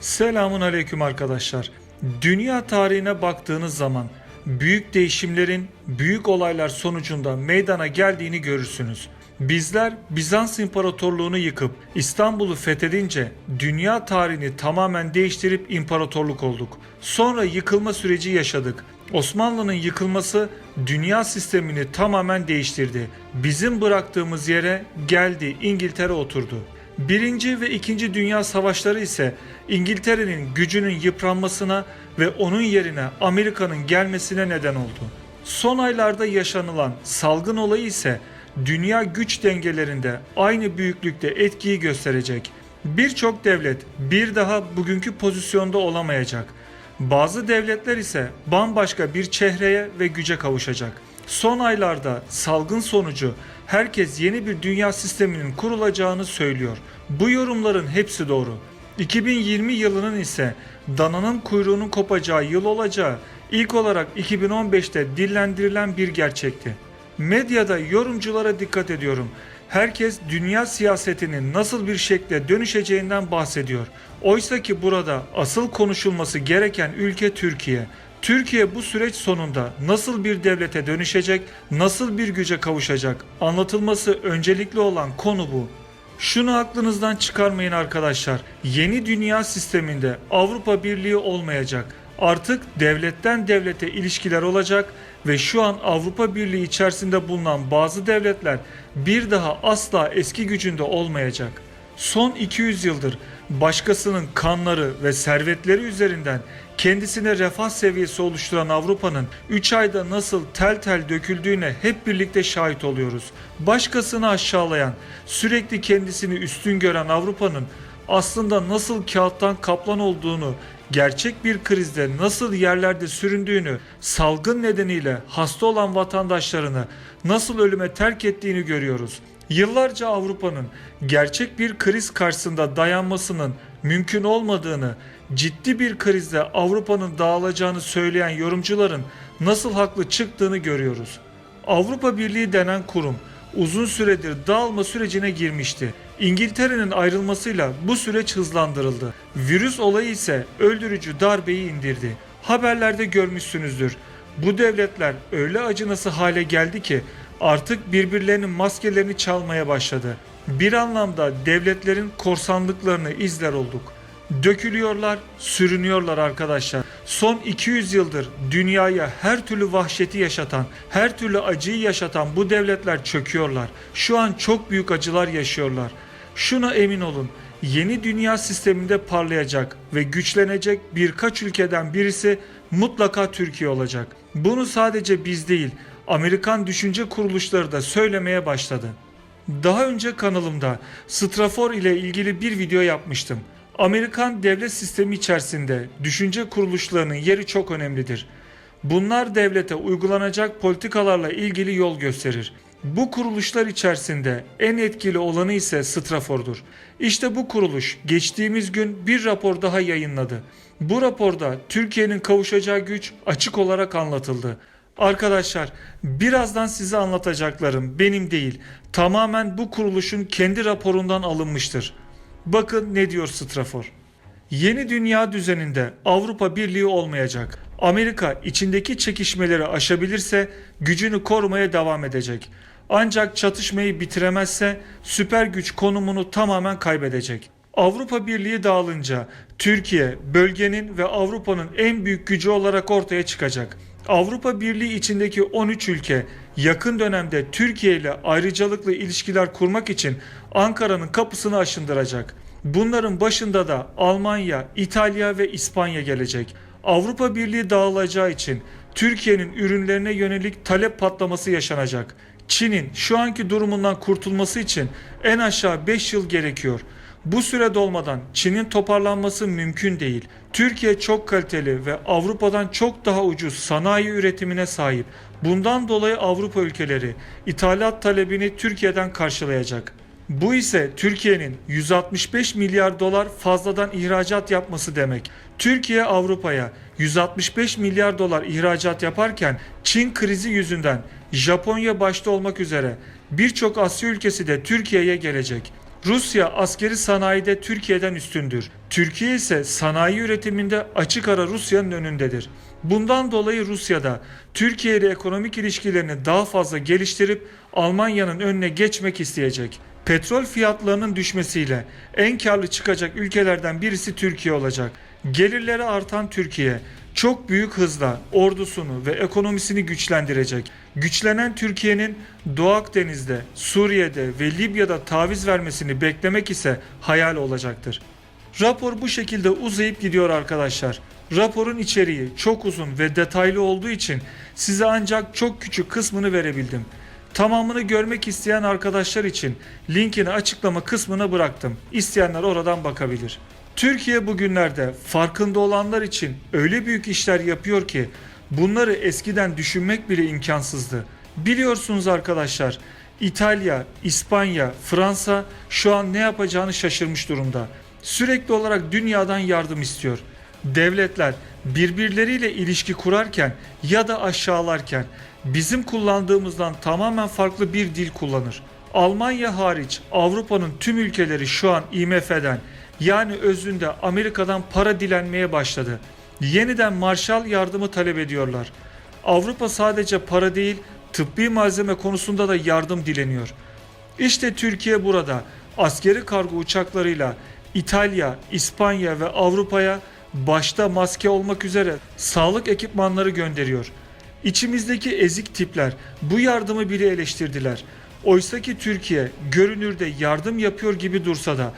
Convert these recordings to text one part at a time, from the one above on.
Selamun aleyküm arkadaşlar. Dünya tarihine baktığınız zaman büyük değişimlerin büyük olaylar sonucunda meydana geldiğini görürsünüz. Bizler Bizans İmparatorluğunu yıkıp İstanbul'u fethedince dünya tarihini tamamen değiştirip imparatorluk olduk. Sonra yıkılma süreci yaşadık. Osmanlı'nın yıkılması dünya sistemini tamamen değiştirdi. Bizim bıraktığımız yere geldi İngiltere oturdu. Birinci ve İkinci Dünya Savaşları ise İngiltere'nin gücünün yıpranmasına ve onun yerine Amerika'nın gelmesine neden oldu. Son aylarda yaşanılan salgın olayı ise dünya güç dengelerinde aynı büyüklükte etkiyi gösterecek. Birçok devlet bir daha bugünkü pozisyonda olamayacak. Bazı devletler ise bambaşka bir çehreye ve güce kavuşacak. Son aylarda salgın sonucu herkes yeni bir dünya sisteminin kurulacağını söylüyor. Bu yorumların hepsi doğru. 2020 yılının ise dananın kuyruğunun kopacağı yıl olacağı ilk olarak 2015'te dillendirilen bir gerçekti. Medyada yorumculara dikkat ediyorum. Herkes dünya siyasetinin nasıl bir şekle dönüşeceğinden bahsediyor. Oysa ki burada asıl konuşulması gereken ülke Türkiye. Türkiye bu süreç sonunda nasıl bir devlete dönüşecek, nasıl bir güce kavuşacak anlatılması öncelikli olan konu bu. Şunu aklınızdan çıkarmayın arkadaşlar. Yeni dünya sisteminde Avrupa Birliği olmayacak. Artık devletten devlete ilişkiler olacak ve şu an Avrupa Birliği içerisinde bulunan bazı devletler bir daha asla eski gücünde olmayacak. Son 200 yıldır başkasının kanları ve servetleri üzerinden kendisine refah seviyesi oluşturan Avrupa'nın 3 ayda nasıl tel tel döküldüğüne hep birlikte şahit oluyoruz. Başkasını aşağılayan, sürekli kendisini üstün gören Avrupa'nın aslında nasıl kağıttan kaplan olduğunu, gerçek bir krizde nasıl yerlerde süründüğünü, salgın nedeniyle hasta olan vatandaşlarını nasıl ölüme terk ettiğini görüyoruz. Yıllarca Avrupa'nın gerçek bir kriz karşısında dayanmasının mümkün olmadığını, ciddi bir krizde Avrupa'nın dağılacağını söyleyen yorumcuların nasıl haklı çıktığını görüyoruz. Avrupa Birliği denen kurum uzun süredir dağılma sürecine girmişti. İngiltere'nin ayrılmasıyla bu süreç hızlandırıldı. Virüs olayı ise öldürücü darbeyi indirdi. Haberlerde görmüşsünüzdür. Bu devletler öyle acınası hale geldi ki artık birbirlerinin maskelerini çalmaya başladı. Bir anlamda devletlerin korsanlıklarını izler olduk. Dökülüyorlar, sürünüyorlar arkadaşlar. Son 200 yıldır dünyaya her türlü vahşeti yaşatan, her türlü acıyı yaşatan bu devletler çöküyorlar. Şu an çok büyük acılar yaşıyorlar. Şuna emin olun. Yeni dünya sisteminde parlayacak ve güçlenecek birkaç ülkeden birisi mutlaka Türkiye olacak. Bunu sadece biz değil, Amerikan düşünce kuruluşları da söylemeye başladı. Daha önce kanalımda Strafor ile ilgili bir video yapmıştım. Amerikan devlet sistemi içerisinde düşünce kuruluşlarının yeri çok önemlidir. Bunlar devlete uygulanacak politikalarla ilgili yol gösterir. Bu kuruluşlar içerisinde en etkili olanı ise Strafor'dur. İşte bu kuruluş geçtiğimiz gün bir rapor daha yayınladı. Bu raporda Türkiye'nin kavuşacağı güç açık olarak anlatıldı. Arkadaşlar birazdan size anlatacaklarım benim değil tamamen bu kuruluşun kendi raporundan alınmıştır. Bakın ne diyor Strafor. Yeni dünya düzeninde Avrupa Birliği olmayacak. Amerika içindeki çekişmeleri aşabilirse gücünü korumaya devam edecek. Ancak çatışmayı bitiremezse süper güç konumunu tamamen kaybedecek. Avrupa Birliği dağılınca Türkiye bölgenin ve Avrupa'nın en büyük gücü olarak ortaya çıkacak. Avrupa Birliği içindeki 13 ülke yakın dönemde Türkiye ile ayrıcalıklı ilişkiler kurmak için Ankara'nın kapısını aşındıracak. Bunların başında da Almanya, İtalya ve İspanya gelecek. Avrupa Birliği dağılacağı için Türkiye'nin ürünlerine yönelik talep patlaması yaşanacak. Çin'in şu anki durumundan kurtulması için en aşağı 5 yıl gerekiyor. Bu süre dolmadan Çin'in toparlanması mümkün değil. Türkiye çok kaliteli ve Avrupa'dan çok daha ucuz sanayi üretimine sahip. Bundan dolayı Avrupa ülkeleri ithalat talebini Türkiye'den karşılayacak. Bu ise Türkiye'nin 165 milyar dolar fazladan ihracat yapması demek. Türkiye Avrupa'ya 165 milyar dolar ihracat yaparken Çin krizi yüzünden Japonya başta olmak üzere birçok Asya ülkesi de Türkiye'ye gelecek. Rusya askeri sanayide Türkiye'den üstündür. Türkiye ise sanayi üretiminde açık ara Rusya'nın önündedir. Bundan dolayı Rusya'da Türkiye ile ekonomik ilişkilerini daha fazla geliştirip Almanya'nın önüne geçmek isteyecek. Petrol fiyatlarının düşmesiyle en karlı çıkacak ülkelerden birisi Türkiye olacak. Gelirleri artan Türkiye çok büyük hızla ordusunu ve ekonomisini güçlendirecek. Güçlenen Türkiye'nin Doğu Akdeniz'de, Suriye'de ve Libya'da taviz vermesini beklemek ise hayal olacaktır. Rapor bu şekilde uzayıp gidiyor arkadaşlar. Raporun içeriği çok uzun ve detaylı olduğu için size ancak çok küçük kısmını verebildim. Tamamını görmek isteyen arkadaşlar için linkini açıklama kısmına bıraktım. İsteyenler oradan bakabilir. Türkiye bugünlerde farkında olanlar için öyle büyük işler yapıyor ki bunları eskiden düşünmek bile imkansızdı. Biliyorsunuz arkadaşlar İtalya, İspanya, Fransa şu an ne yapacağını şaşırmış durumda. Sürekli olarak dünyadan yardım istiyor. Devletler birbirleriyle ilişki kurarken ya da aşağılarken bizim kullandığımızdan tamamen farklı bir dil kullanır. Almanya hariç Avrupa'nın tüm ülkeleri şu an IMF'den yani özünde Amerika'dan para dilenmeye başladı. Yeniden Marshall yardımı talep ediyorlar. Avrupa sadece para değil, tıbbi malzeme konusunda da yardım dileniyor. İşte Türkiye burada askeri kargo uçaklarıyla İtalya, İspanya ve Avrupa'ya başta maske olmak üzere sağlık ekipmanları gönderiyor. İçimizdeki ezik tipler bu yardımı bile eleştirdiler. Oysaki Türkiye görünürde yardım yapıyor gibi dursa da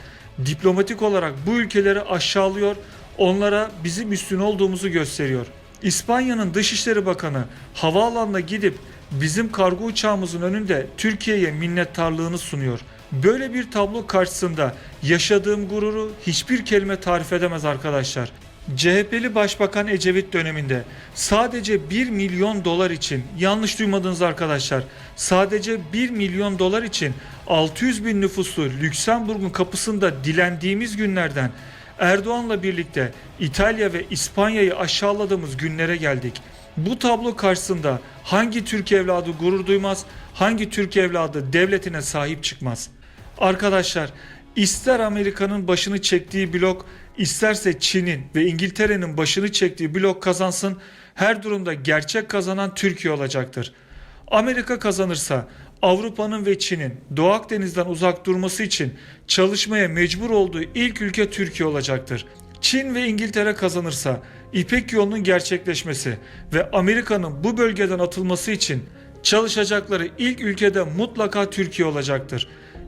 diplomatik olarak bu ülkeleri aşağılıyor, onlara bizim üstün olduğumuzu gösteriyor. İspanya'nın Dışişleri Bakanı havaalanına gidip bizim kargo uçağımızın önünde Türkiye'ye minnettarlığını sunuyor. Böyle bir tablo karşısında yaşadığım gururu hiçbir kelime tarif edemez arkadaşlar. CHP'li Başbakan Ecevit döneminde sadece 1 milyon dolar için yanlış duymadınız arkadaşlar sadece 1 milyon dolar için 600 bin nüfuslu Lüksemburg'un kapısında dilendiğimiz günlerden Erdoğan'la birlikte İtalya ve İspanya'yı aşağıladığımız günlere geldik. Bu tablo karşısında hangi Türk evladı gurur duymaz, hangi Türk evladı devletine sahip çıkmaz? Arkadaşlar ister Amerika'nın başını çektiği blok isterse Çin'in ve İngiltere'nin başını çektiği blok kazansın her durumda gerçek kazanan Türkiye olacaktır. Amerika kazanırsa Avrupa'nın ve Çin'in Doğu Akdeniz'den uzak durması için çalışmaya mecbur olduğu ilk ülke Türkiye olacaktır. Çin ve İngiltere kazanırsa İpek yolunun gerçekleşmesi ve Amerika'nın bu bölgeden atılması için çalışacakları ilk ülkede mutlaka Türkiye olacaktır.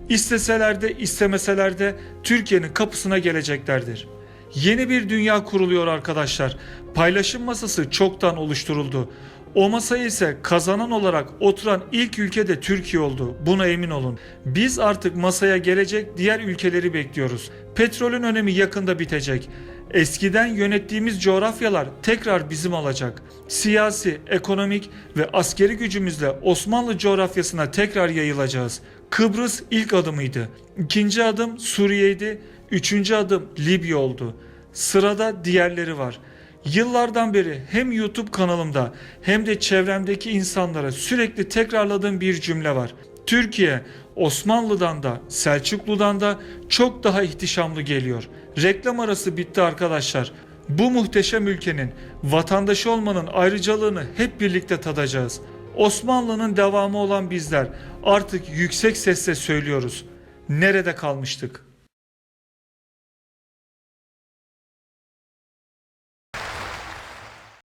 İsteseler de istemeseler de Türkiye'nin kapısına geleceklerdir. Yeni bir dünya kuruluyor arkadaşlar. Paylaşım masası çoktan oluşturuldu. O masaya ise kazanan olarak oturan ilk ülke de Türkiye oldu. Buna emin olun. Biz artık masaya gelecek diğer ülkeleri bekliyoruz. Petrolün önemi yakında bitecek. Eskiden yönettiğimiz coğrafyalar tekrar bizim olacak. Siyasi, ekonomik ve askeri gücümüzle Osmanlı coğrafyasına tekrar yayılacağız. Kıbrıs ilk adımıydı. İkinci adım Suriye'ydi. Üçüncü adım Libya oldu. Sırada diğerleri var. Yıllardan beri hem YouTube kanalımda hem de çevremdeki insanlara sürekli tekrarladığım bir cümle var. Türkiye Osmanlı'dan da Selçuklu'dan da çok daha ihtişamlı geliyor. Reklam arası bitti arkadaşlar. Bu muhteşem ülkenin vatandaşı olmanın ayrıcalığını hep birlikte tadacağız. Osmanlı'nın devamı olan bizler artık yüksek sesle söylüyoruz. Nerede kalmıştık?